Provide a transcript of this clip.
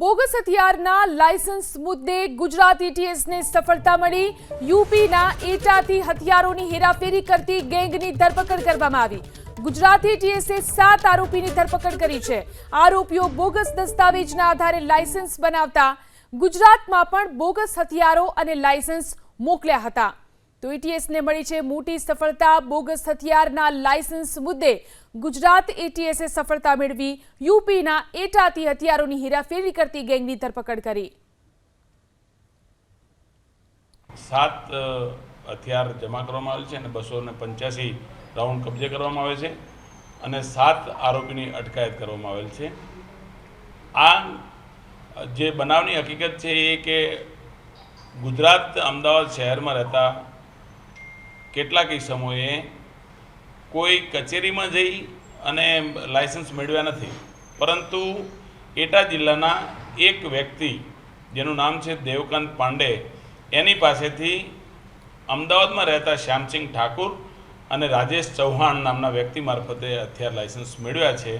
Bogus હથિયારના licence મુદ્દે ગુજરાત એટીએસને સફળતા મળી. યુપીના એટાથી હથિયારોની હેરાફેરી કરતી ગેંગની ધરપકડ કરવામાં આવી. ગુજરાત એટીએસે સાત આરોપીની ધરપકડ કરી છે. આરોપીઓ બોગસ દસ્તાવેજના આધારે લાયસન્સ બનાવતા. ગુજરાતમાં પણ બોગસ હથિયારો અને લાયસન્સ મોકલ્યા હતા. તો એટીએસને મળી છે મોટી સફળતા. બોગસ હથિયારના લાયસન્સ મુદ્દે ગુજરાત એટીએસે સફળતા મેળવી. યુપીના એટાથી હથિયારોની હેરાફેરી કરતી ગેંગની ધરપકડ કરી. સાત હથિયાર જમા કરવામાં આવેલ છે અને બસો ને પંચ્યાસી રાઉન્ડ કબજે કરવામાં આવે છે અને સાત આરોપીની અટકાયત કરવામાં આવેલ છે. આ, જે બનાવની હકીકત છે એ કે ગુજરાત અમદાવાદ શહેરમાં રહેતા કેટલાક સમયે કોઈ કચેરીમાં જઈ અને લાયસન્સ મેળવ્યા નથી. પરંતુ એટા જિલ્લાના એક વ્યક્તિ, જેનું નામ છે દેવકાંત પાંડે, એની પાસેથી અમદાવાદમાં રહેતા શ્યામસિંહ ઠાકુર અને રાજેશ ચૌહાણ નામના વ્યક્તિ મારફતે હથિયાર લાયસન્સ મેળવ્યા છે.